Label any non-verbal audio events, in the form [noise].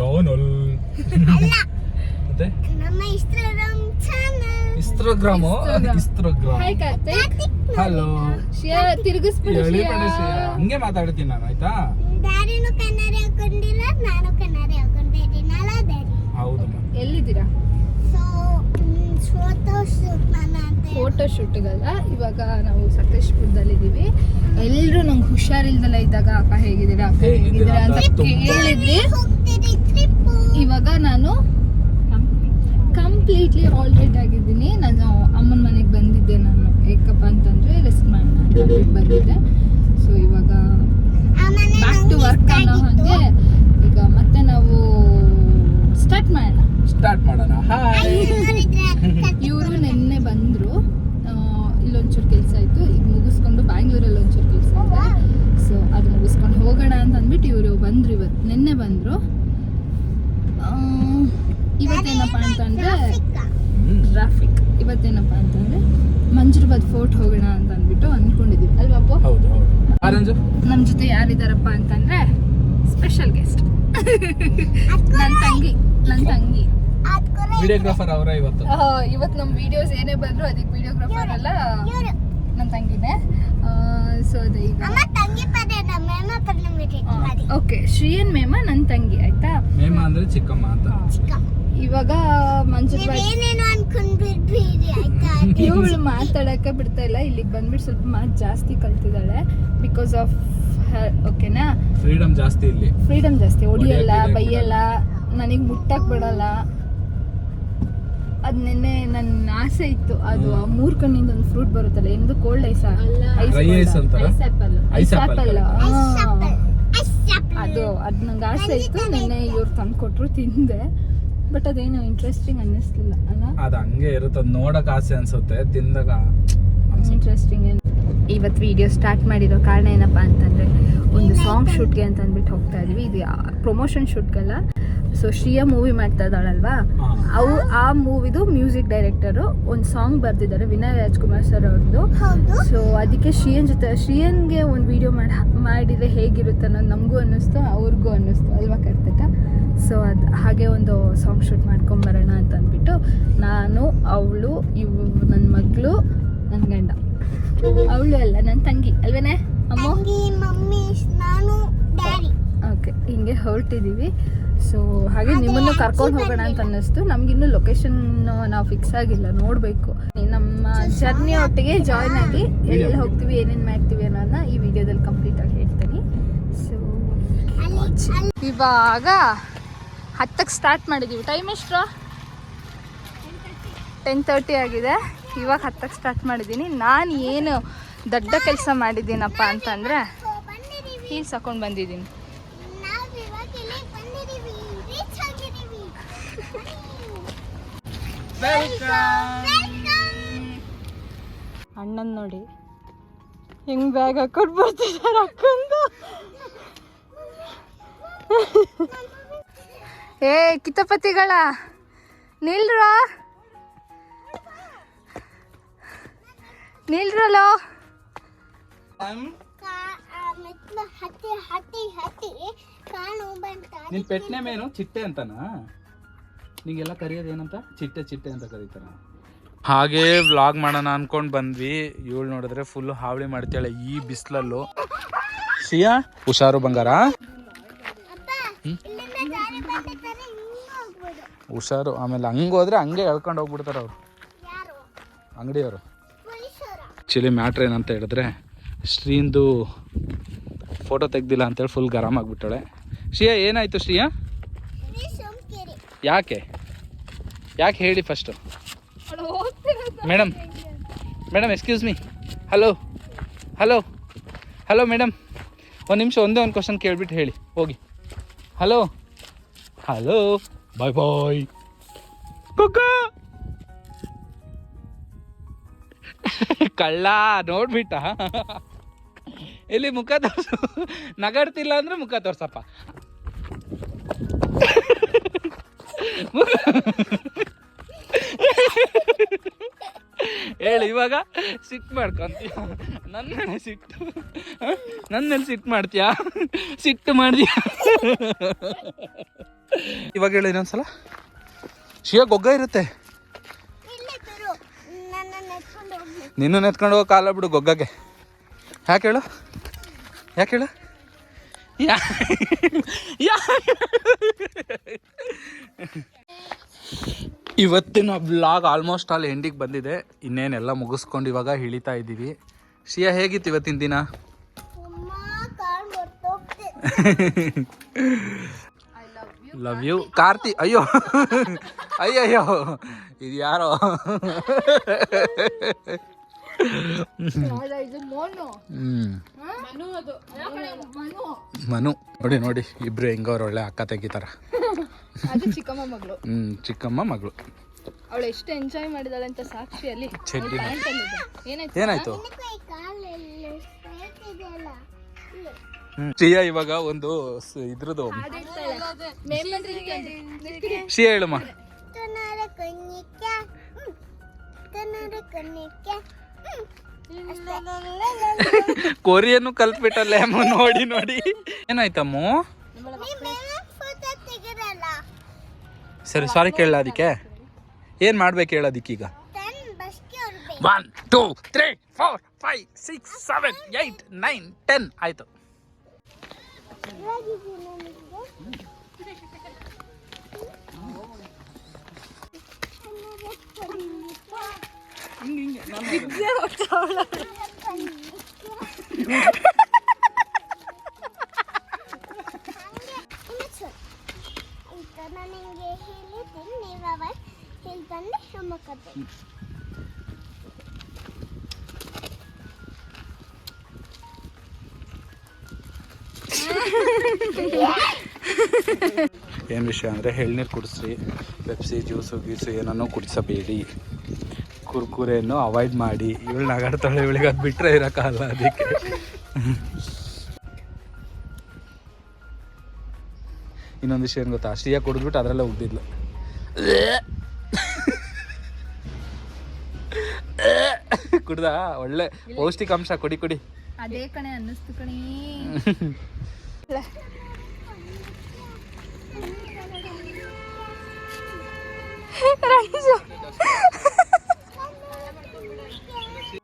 Channel. ಮತ್ತೆ? ನಮ್ಮ Instagram channel Instagram Instagram. Instagram hi Karthik hello Shreya ತಿರುಗಿಸ್ಬಿಡು Shreya. ಹಂಗೆ ಮಾತಾಡ್ತೀನಿ ನಾನು ಆಯ್ತಾ? ದಾರಿನು ಕನ್ನಡಿ ಹಾಕೊಂಡಿಲ್ಲ ನಾನು ಕನ್ನಡಿ ಹಾಕೊಂಡಿದ್ದೀನಲ್ಲ ಡ್ಯಾಡಿ ಹೌದು ಎಲ್ಲಿದ್ದೀರಾ? ಸೊ ಫೋಟೋ ಶೂಟ್ ಫೋಟೋ ಶೂಟ್ಗಲ್ಲ ಇವಾಗ ನಾವು ಸಕಲೇಶ್ಪುರದಲ್ಲಿದ್ದೀವಿ. ಎಲ್ಲರೂ ನಂಗೆ ಹುಷಾರಿಲ್ದಲ್ಲ ಇದ್ದಾಗ ಅಕ್ಕ ಹೇಗಿದ್ದೀರಾ? ಅಕ್ಕ ಹೇಗಿದ್ದೀರಾ ಅಂತ ಕೇಳಿದ್ರಿ ಇವಾಗ ನಾನು ಕಂಪ್ಲೀಟ್ಲಿ ಆಲ್ ಆಗಿದ್ದೀನಿ. ನಾನು ಅಮ್ಮನ ಮನೆಗೆ ಬಂದಿದ್ದೆ ನಾನು. ಏಕಪ್ಪ ಅಂತಂದ್ರೆ ರೆಸ್ಟ್ ಮಾಡೋಣ ಅಂತ ಬಂದಿದ್ದೆ. ಸೊ ಇವಾಗ ಬ್ಯಾಕ್ ಟು ವರ್ಕ್ ಅನ್ನೋ ಹಾಗೆ ಈಗ ಮತ್ತೆ ನಾವು ಸ್ಟಾರ್ಟ್ ಮಾಡೋಣ. ಸ್ಟಾರ್ಟ್ ಮಾಡೋಣ. ಇವರು ನಿನ್ನೆ ಬಂದರು. ಇಲ್ಲೊಂಚೂರು ಕೆಲಸ ಆಯಿತು. ಈಗ ಮುಗಿಸ್ಕೊಂಡು ಬ್ಯಾಂಗ್ಳೂರಲ್ಲಿ ಒಂಚೂರು ಕೆಲಸ ಇದೆ ಸೊ ಅದು ಮುಗಿಸ್ಕೊಂಡು ಹೋಗೋಣ ಅಂತ ಅಂದ್ಬಿಟ್ಟು ಇವರು ಬಂದರು ಇವತ್ತು ನಿನ್ನೆ ಬಂದರು ಇವತ್ತೇನಪ್ಪ ಅಂತಂದರೆ ಟ್ರಾಫಿಕ್ ಇವತ್ತೇನಪ್ಪ ಅಂತಂದರೆ ಮಂಜುರ್ಬಾದ್ ಫೋರ್ಟ್ ಹೋಗೋಣ ಅಂತ ಅಂದ್ಬಿಟ್ಟು ಅಂದ್ಕೊಂಡಿದ್ದೀವಿ ಅಲ್ವಾಪ್ಪ ಹೌದು ಹೌದು ಆರೆಂಜು ನಮ್ಮ ಜೊತೆ ಯಾರಿದ್ದಾರಪ್ಪ ಅಂತಂದ್ರೆ ಸ್ಪೆಷಲ್ ಗೆಸ್ಟ್ ನನ್ನ ತಂಗಿ ನನ್ನ ತಂಗಿ. ವಿಡಿಯೋಗ್ರಾಫರ್ ಅವರ ಇವತ್ತು. ಇವತ್ತು ನಮ್ಮ ವಿಡಿಯೋಸ್ ಏನೇ ಬಂದ್ರು ಅದಕ್ಕೆ ವಿಡಿಯೋಗ್ರಾಫರ್ ಅಲ್ಲ ನಮ್ಮ ನನ್ನ ತಂಗಿನೇ. ಸೊ ಅದೇ ಈಗ. ಅಮ್ಮ ತಂಗಿ ಪದ ನಮ್ಮ ಪದ ಮಾಡಿ ಓಕೆ ಶ್ರೀಯನ್ ಮೇಮ? ನನ್ನ ತಂಗಿ ಆಯ್ತಾ? ಮೇಮ ಅಂದ್ರೆ ಚಿಕ್ಕಮ್ಮ ಅಂತ. ಇವಾಗ [laughs] ಇವಳು ಮಾತಾಡಕ್ಕೆ ಬಿಡ್ತಾ ಇಲ್ಲ. ಇಲ್ಲಿಗೆ ಬಂದ್ಬಿಟ್ಟು ಸ್ವಲ್ಪ ಮಾತು ಜಾಸ್ತಿ ಕಲ್ತಿದ್ದಾಳೆ. ಬಿಕಾಸ್ ಆಫ್ ಓಕೆನಾ ಫ್ರೀಡಮ್ ಜಾಸ್ತಿ ಇಲ್ಲಿ. ಫ್ರೀಡಮ್ ಜಾಸ್ತಿ. ಹೊಡಿಯಲ್ಲ ಬೈಯಲ್ಲ ನನಗೆ ಮುಟ್ಟಕ್ ಬಿಡಲ್ಲ. ಅದ್ ನಿನ್ನೆ ನನ್ನ ಆಸೆ ಇತ್ತು. ಅದು ಆ ಮೂರ್ ಕಣ್ಣಿಂದ ಒಂದು ಫ್ರೂಟ್ ಬರುತ್ತಲ್ಲ ಎಂದು cold ice ice ice apple. ಅದು ಅದು ನಂಗೆ ಆಸೆ ಇತ್ತು ನಿನ್ನೆ ಇವ್ರು ತಂದು ಕೊಟ್ರು ತಿಂದೆ. ಬಟ್ ಅದೇನು ಇಂಟ್ರೆಸ್ಟಿಂಗ್ ಅನ್ನಿಸ್ಲಿಲ್ಲ ಅಲ್ಲ? ಅದು ಹಂಗೆ ಇರುತ್ತೆ ಅದು ನೋಡಕ್ ಆಸೆ ಅನ್ಸುತ್ತೆ ತಿಂದಾಗ ಇಂಟ್ರೆಸ್ಟಿಂಗ್ ಇವತ್ತು ವಿಡಿಯೋ ಸ್ಟಾರ್ಟ್ ಮಾಡಿರೋ ಕಾರಣ ಏನಪ್ಪ ಅಂತಂದರೆ ಒಂದು ಸಾಂಗ್ ಶೂಟ್ಗೆ ಅಂತ ಅಂದ್ಬಿಟ್ಟು ಹೋಗ್ತಾ ಇದೀವಿ. ಇದು ಪ್ರಮೋಷನ್ ಶೂಟ್ಗಲ್ಲ ಸೊ ಶ್ರೀಯಾ ಮೂವಿ ಮಾಡ್ತಾ ಇದ್ದಾಳಲ್ವಾ. ಅವು ಆ ಮೂವಿದು ಮ್ಯೂಸಿಕ್ ಡೈರೆಕ್ಟರು ಒಂದು ಸಾಂಗ್ ಬರೆದಿದ್ದಾರೆ ವಿನಯ್ ರಾಜ್ಕುಮಾರ್ ಸರ್ ಅವ್ರದ್ದು ಹೌದು. ಸೊ ಅದಕ್ಕೆ ಶ್ರೀಯನ್ ಜೊತೆ ಶ್ರೀಯನ್ಗೆ ಒಂದು ವಿಡಿಯೋ ಮಾಡಿ ಮಾಡಿದರೆ ಹೇಗಿರುತ್ತೆ ಅನ್ನೋದು ನಮಗೂ ಅನ್ನಿಸ್ತು ಅವ್ರಿಗೂ ಅನ್ನಿಸ್ತು ಅಲ್ವಾ ಕರ್ತಕ? ಸೊ ಅದು ಹಾಗೆ ಒಂದು ಸಾಂಗ್ ಶೂಟ್ ಮಾಡ್ಕೊಂಬರೋಣ ಅಂತ ಅಂದ್ಬಿಟ್ಟು ನಾನು ಅವಳು ಇವ್ ನನ್ನ ಮಗಳು ನನ್ನ ಗಂಡ. ಅವಳು ಅಲ್ಲ ನನ್ನ ತಂಗಿ ಅಲ್ವೇನೆ? ಅಮ್ಮ? ತಂಗಿ ಮಮ್ಮಿ ನಾನು ಡ್ಯಾಡಿ. ಓಕೆ ಹಿಂಗೆ ಹೊರಟಿದ್ದೀವಿ ಸೊ ಹಾಗೆ ನಿಮ್ಮನ್ನು ಕರ್ಕೊಂಡು ಹೋಗೋಣ ಅಂತ ಅನ್ನಿಸ್ತು. ನಮಗಿನ್ನೂ ಲೊಕೇಶನ್ ನಾವು ಫಿಕ್ಸ್ ಆಗಿಲ್ಲ. ನೋಡಬೇಕು. ನಮ್ಮ ಜರ್ನಿ ಒಟ್ಟಿಗೆ ಜಾಯ್ನ್ ಆಗಿ ಎಲ್ಲಿ ಹೋಗ್ತೀವಿ ಏನೇನು ಮಾಡ್ತೀವಿ ಅನ್ನೋದನ್ನ ಈ ವಿಡಿಯೋದಲ್ಲಿ ಕಂಪ್ಲೀಟ್ ಆಗಿ ಹೇಳ್ತೀನಿ. ಸೊ ಇವಾಗ ಹತ್ತಕ್ಕೆ ಸ್ಟಾರ್ಟ್ ಮಾಡಿದ್ದೀವಿ ಟೈಮ್ ಎಷ್ಟು ಟೆನ್ ತರ್ಟಿ ಆಗಿದೆ. ಇವಾಗ ಹತ್ತಕ್ಕೆ ಸ್ಟಾರ್ಟ್ ಮಾಡಿದ್ದೀನಿ ನಾನು ಏನು ದೊಡ್ಡ ಕೆಲಸ ಮಾಡಿದ್ದೀನಪ್ಪ ಅಂತಂದರೆ ಹೀಲ್ಸ್ ಹಾಕೊಂಡು ಬಂದಿದ್ದೀನಿ ನಾವು ಇವಾಗ ಇಲ್ಲಿ ಬಂದಿದೀವಿ ರೀಚ್ ಆಗಿದೀವಿ ಅಣ್ಣನ್ ನೋಡಿ. ಹೆಂಗ್ ಬ್ಯಾಗ್ ಹಾಕೊಂಡು ಬರ್ತಿದ್ದಾರೆ ಅಕ್ಕಂದು? ಏ ಕಿತಪತಿಗಳ ನಿಲ್ರ? ನಿಲ್ರಲೋ? ಹತ್ತಿ ಹತ್ತಿ ಹತ್ತಿ ಕಾಣು ಬಂತ. ನಿನ್ ಪೆಟ್ನೆ ಮೇನು ಚಿಟ್ಟೆ ಅಂತನಾ? ನಿಂಗೆಲ್ಲ ಕರೆಯೋದು ಏನಂತ? ಚಿಟ್ಟೆ ಚಿಟ್ಟೆ ಅಂತ ಕರೀತಾರೆ. ಹಾಗೆ ವ್ಲಾಗ್ ಮಾಡೋಣ ಅನ್ಕೊಂಡು ಬಂದ್ವಿ. ಇವಳು ನೋಡಿದ್ರೆ ಫುಲ್ ಹಾವಳಿ ಮಾಡ್ತಾಳೆ ಈ ಬಿಸಿಲಲ್ಲೂ. ಸಿಯಾ, ಹುಷಾರು ಬಂಗಾರ? ಹುಷಾರು, ಆಮೇಲೆ ಹಂಗೆ ಹೋದ್ರೆ ಹಂಗೆ ಎಳ್ಕೊಂಡು ಹೋಗ್ಬಿಡ್ತಾರೆ ಅವರು. ಅಂಗಡಿಯವರು. ಆ್ಯಕ್ಚುಲಿ ಮ್ಯಾಟ್ರ್ ಏನಂತ ಹೇಳಿದ್ರೆ, ಶ್ರೀಂದು ಫೋಟೋ ತೆಗ್ದಿಲ್ಲ ಅಂತೇಳಿ ಫುಲ್ ಗರಮ್ ಆಗಿಬಿಟ್ಟಾಳೆ ಶ್ರೀಯಾ ಏನಾಯ್ತು ಶ್ರೀಯಾ? ಯಾಕೆ? ಯಾಕೆ ಹೇಳಿ first madam madam excuse me hello hello hello madam ಒಂದು ನಿಮಿಷ ಒಂದೇ ಒಂದು ಕ್ವಶನ್ ಕೇಳಿಬಿಟ್ಟು ಹೇಳಿ. ಹೋಗಿ. ಹಲೋ ಹಲೋ ಬಾಯ್ ಬಾಯ್ ಕುಕ್ಕ ಕಳ್ಳ ನೋಡ್ಬಿಟ್ಟ. ಇಲ್ಲಿ ಮುಖ ತೋರ್ಸು. ನಗಾಡ್ತಿಲ್ಲ ಅಂದ್ರೆ ಮುಖ ತೋರ್ಸಪ್ಪ. ಹೇಳು ಇವಾಗ ಸಿಟ್ಟು ಮಾಡ್ಕೊಂತೀಯ? ನನ್ನ ಸಿಟ್ಟು ನನ್ನಲ್ಲಿ ಸಿಟ್ಟು ಮಾಡ್ತೀಯಾ? ಸಿಟ್ಟು ಮಾಡ್ತೀಯಾ? ಇವಾಗ ಹೇಳಿ ಇನ್ನೊಂದ್ಸಲ. ಶಿವ ಗೊಗ್ಗ ಇರುತ್ತೆ. ನಿನ್ನ ನೆತ್ಕೊಂಡು ಹೋಗಿ. ನಿನ್ನ ಎತ್ಕೊಂಡು ಹೋಗೋ ಕಾಲ ಬಿಡು ಗೊಗ್ಗಗೆ. ಯಾಕೆ ಹೇಳು? ಯಾಕೆ ಹೇಳು? ಯಾ ಯಾ- ಇವತ್ತಿನ ಬ್ಲಾಗ್ ಆಲ್ಮೋಸ್ಟ್ ಆಲ್ ಎಂಡಿಗೆ ಬಂದಿದೆ. ಇನ್ನೇನೆಲ್ಲ ಮುಗಿಸ್ಕೊಂಡು ಇವಾಗ ಇಳಿತಾ ಇದ್ದೀವಿ. ಶಿಯಾ ಹೇಗಿತ್ತು ಇವತ್ತಿನ ದಿನ? [laughs] ಲವ್ ಯು ಕಾರ್ತಿ ಅಯ್ಯೋ. [laughs] ಅಯ್ಯೋ ಅಯ್ಯೋ ಇದು ಯಾರೋ? ಮನು ನೋಡಿ ನೋಡಿ. ಇಬ್ರು ಹೆಂಗವ್ರು ಒಳ್ಳೆ ಅಕ್ಕ ತೆಗಿತಾರ. ಅದು ಚಿಕ್ಕಮ್ಮ ಮಗಳು. ಹ್ಮ್ ಚಿಕ್ಕಮ್ಮ ಮಗಳು. ಅವಳು ಎಷ್ಟು ಎಂಜಾಯ್ ಮಾಡಿದಾಳೆ ಅಂತ ಸಾಕ್ಷಿ ಅಲ್ಲಿ ಚಡ್ಡಿ ಏನಾಯ್ತು? ಏನಾಯ್ತು? ಶ್ರೀಯಾ ಇವಾಗ ಒಂದು ಸ- ಇದ್ರದ್ದು ಶ್ರೀಯಾ ಹೇಳಮ್ಮ. ಕೋರಿಯನ್ನು ಕಲ್ತ್ಬಿಟ್ಟಲ್ಲೇ ಅಮ್ಮ ನೋಡಿ ನೋಡಿ. ಏನಾಯ್ತಮ್ಮ? ಸರಿ ಸಾರಿ ಕೇಳಲ್ಲ ಏನು ಏನ್ ಮಾಡ್ಬೇಕು ಹೇಳ ಅದಕ್ಕೀಗ ಟೆನ್ ಬಸ್ಗೆ ಹೊರಬೇಕು one two three four five six seven eight nine ten ಆಯ್ತು ಅಂತ [laughs] ಏನು ವಿಷಯ ಅಂದರೆ ಎಳ್ನೀರು ಕುಡಿಸ್ರಿ ಪೆಪ್ಸಿ ಜ್ಯೂಸು ಗೀಸು ಏನನ್ನೂ ಕುಡಿಸಬೇಡಿ. ಕುರ್ಕುರೆಯನ್ನು ಅವಾಯ್ಡ್ ಮಾಡಿ ಇವಳು ನಗಾಡ್ತಾಳೆ ಇವಳಿಗೆ ಅದು ಬಿಟ್ಟರೆ ಇರೋಕ್ಕಲ್ಲ ಅದಕ್ಕೆ. ಇನ್ನೊಂದು ವಿಷಯ ಏನು ಗೊತ್ತಾ? ಶ್ರೀಯಾ ಕುಡಿದ್ಬಿಟ್ಟು ಅದರಲ್ಲೇ ಉಗ್ದಿದ್ಲು. ಕುಡ್ದ? ಒಳ್ಳೆ ಪೌಷ್ಟಿಕಾಂಶ ಕುಡಿ ಕುಡಿ. ಅದೇ ಕಣೆ ಅನ್ನಿಸ್ತು ಕಣಿ. [laughs] ਲੈ ਰਾਣੀ ਜੋ